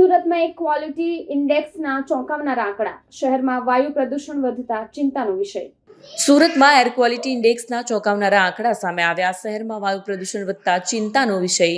સુરતમાં એક ક્વોલિટી ઇન્ડેક્સના ચોંકાવનારા આંકડા. શહેરમાં વાયુ પ્રદૂષણ વધતા ચિંતાનો વિષય. સુરતમાં એર ક્વોલિટી ઇન્ડેક્સના ચોંકાવનારા આંકડા સામે આવ્યા. શહેરમાં વાયુ પ્રદૂષણ વધતા ચિંતાનો વિષય.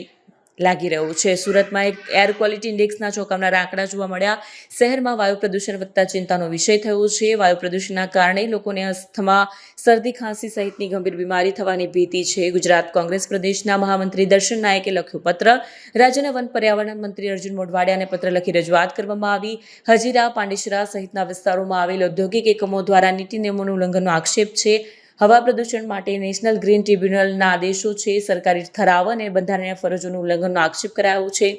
લાગી રહ્યું છે. સુરતમાં એક એર ક્વોલિટી ઇન્ડેક્સના ચોંકાવનારા આંકડા જોવા મળ્યા. શહેરમાં વાયુ પ્રદૂષણ વધતા ચિંતાનો વિષય થયો છે. વાયુ પ્રદૂષણના કારણે લોકોને અસ્થમા, શરદી, ખાંસી સહિતની ગંભીર બીમારી થવાની ભીતિ છે. ગુજરાત કોંગ્રેસ પ્રદેશના મહામંત્રી દર્શન નાયકે લખ્યું પત્ર. રાજ્યના વન પર્યાવરણ મંત્રી અર્જુન મોઢવાડિયાને પત્ર લખી રજૂઆત કરવામાં આવી. હજીરા, પાંડેસરા સહિતના વિસ્તારોમાં આવેલ ઔદ્યોગિક એકમો દ્વારા નીતિ નિયમોનું ઉલ્લંઘનનો આક્ષેપ છે. હવા પ્રદૂષણ માટે નેશનલ ગ્રીન ટ્રિબ્યુનલના આદેશો છે, સરકારી ઠરાવ અને બંધારણીય ફરજોનું ઉલ્લંઘનનો આક્ષેપ કરાયો છે.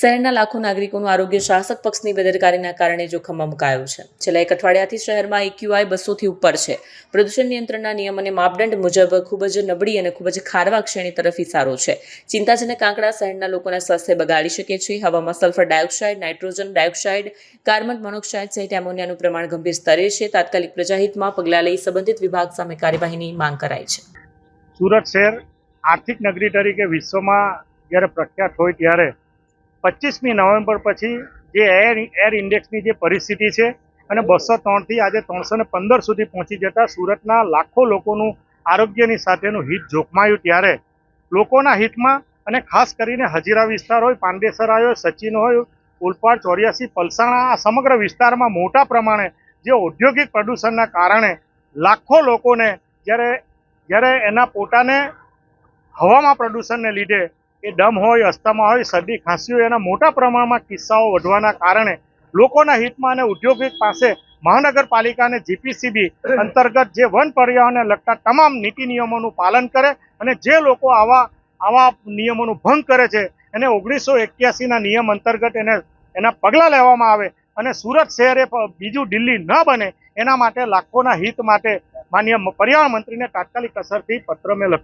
શહેરના લાખો નાગરિકોનું આરોગ્ય શાસક પક્ષની બેદરકારીના કારણે જોખમમાં મુકાયું છે. છેલ્લા એક અઠવાડિયાથી શહેરમાં ઇક્યુઆઈ બસોથી ઉપર છે. પ્રદૂષણ નિયંત્રણના નિયમ અને માપદંડ મુજબ ખૂબ જ નબળી અને ખૂબ જ ખારવા શ્રેણી તરફ ઇશારો છે. ચિંતાજનક આંકડા શહેરના લોકોના સ્વાસ્થ્ય બગાડી શકે છે. હવામાં sulphur dioxide, nitrogen dioxide, carbon monoxide સહિત એમોનિયાનું પ્રમાણ ગંભીર સ્તરે છે. તાત્કાલિક પ્રજાહિતમાં પગલાં લઈ સંબંધિત વિભાગ સામે કાર્યવાહીની માંગ કરાઈ છે. સુરત શહેર આર્થિક નગરી તરીકે વિશ્વમાં જ્યારે પ્રખ્યાત હોય ત્યારે પચીસમી નવેમ્બર પછી જે એર એર ઇન્ડેક્સની જે પરિસ્થિતિ છે અને બસો ત્રણથી આજે ત્રણસો ને પંદર સુધી પહોંચી જતા સુરતના લાખો લોકોનું આરોગ્યની સાથેનું હિત જોખમાયું ત્યારે. લોકોના હિતમાં અને ખાસ કરીને હજીરા વિસ્તાર હોય, પાંડેસરા હોય, સચિન હોય, ઉલપાડ, ચોર્યાસી, પલસાણા, આ સમગ્ર વિસ્તારમાં મોટા પ્રમાણે જે ઔદ્યોગિક પ્રદૂષણના કારણે લાખો લોકોને જ્યારે જ્યારે એના પોતાને હવામાં પ્રદૂષણને લીધે એ દમ હોય, અસ્થમા હોય, શરદી ખાંસી હોય, એના મોટા પ્રમાણમાં કિસ્સાઓ વધવાના કારણે લોકોના હિતમાં અને ઉદ્યોગિક પાસે મહાનગરપાલિકાને જીપીસીબી અંતર્ગત જે વન પર્યાવરણને લગતા તમામ નીતિ નિયમોનું પાલન કરે અને જે લોકો આવા આવા નિયમોનું ભંગ કરે છે, એને ઓગણીસો એક્યાસીના નિયમ અંતર્ગત એને, એના પગલાં લેવામાં આવે અને સુરત શહેરે બીજું દિલ્હી ન બને, એના માટે લાખોના હિત માટે માન્ય પર્યાવરણ મંત્રીને તાત્કાલિક અસરથી પત્ર મેં લખ્યો